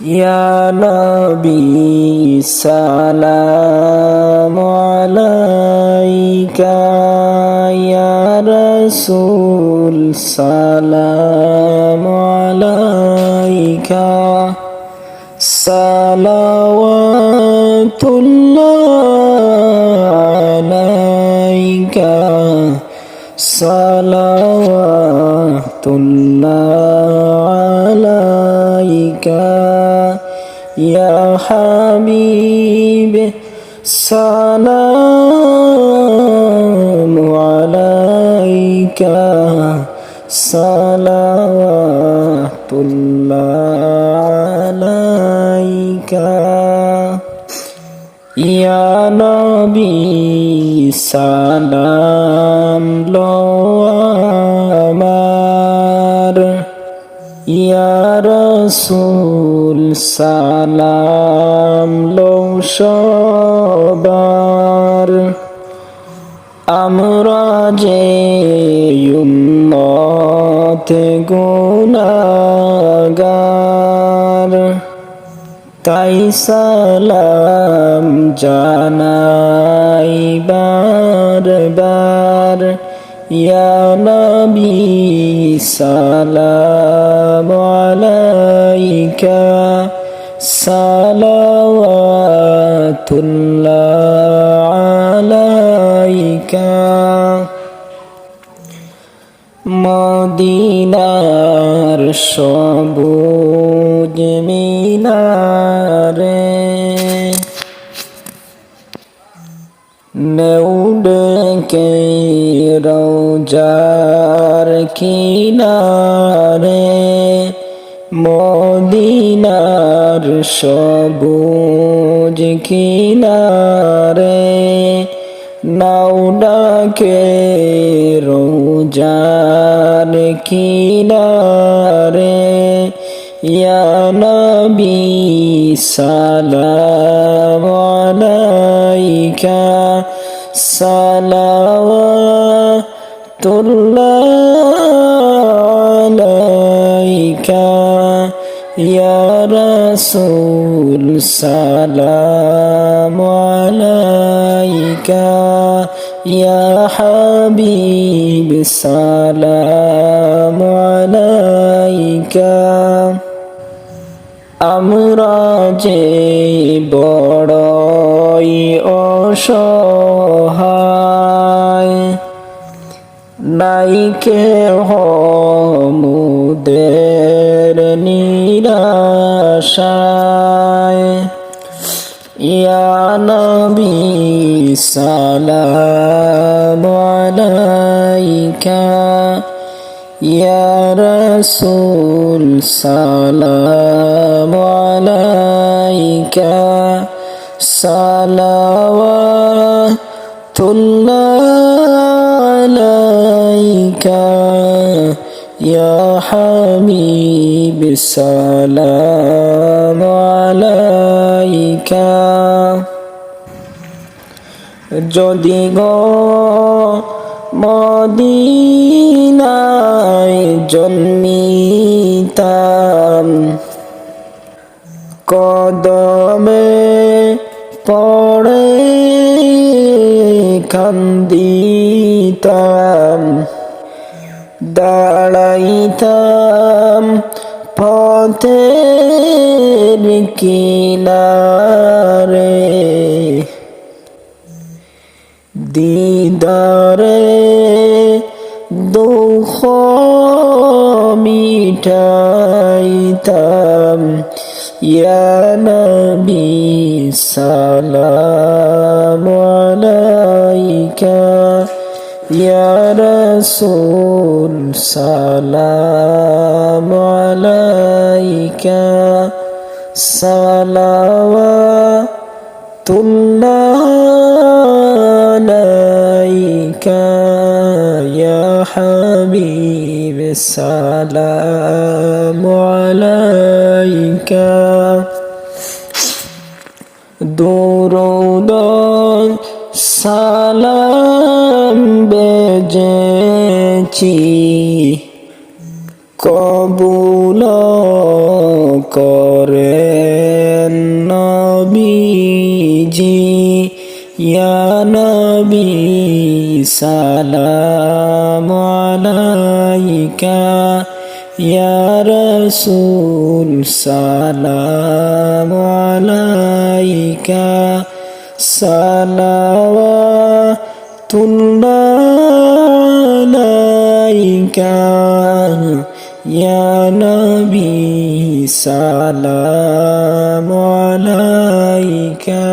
يا نبي سلام عليك يا رسول سلام عليك. صلوات الله عليك. صلوات يا حبيب سلام عليك صلوات الله عليك يا نبي سلام لو أمر يا رسول সালাম লো সবার। আমরা যে উন্নত গুণাগার তাই সালাম জানাই বারবার। নবী সালাম আলাইকা সালাওয়াতুল্লাহ আলাইকা। মদিনার সবুজ মিনারে নেউডকে রৌজার কিনারে মদিনার সবুজ কিনারে নাউডাকে রোজার কিনারে। ইয়া নবী সালাম সালাওয়াতুল্লাহ আলাইকা ইয়া রাসূল সালাম আলাইকা ইয়া হাবিব সালাম আলাইকা আমরা যে বড়ই অসহায় নাইকে হমুদের নিরাশায়। ইয়া নবী সালাম আলাইকা। ইয়া রাসূল সালাম আলাইকা। সালাওয়াতুল্লাহ ইয়া হাবিব সালাম আলাইকা যদি গো মদিনায় জন্মিতাম কদমে পড়ে কান্দিতাম। দাঁড়াইতাম পথের কিনারে দিদারে দুঃখ মিটাইতাম ইয়া নবী সালাম আলাইকা। يا رسول سلام عليك. صلوات الله عليك يا حبيب السلام عليك. دور বেজেছি কবুল করেন নবীজি ইয়া নবী সালাম আলাইকা ইয়া রাসূল সালাম আলাইকা সালাওয়াতুল্লাহ আলাইকা ইয়া নবী সালাম আলাইকা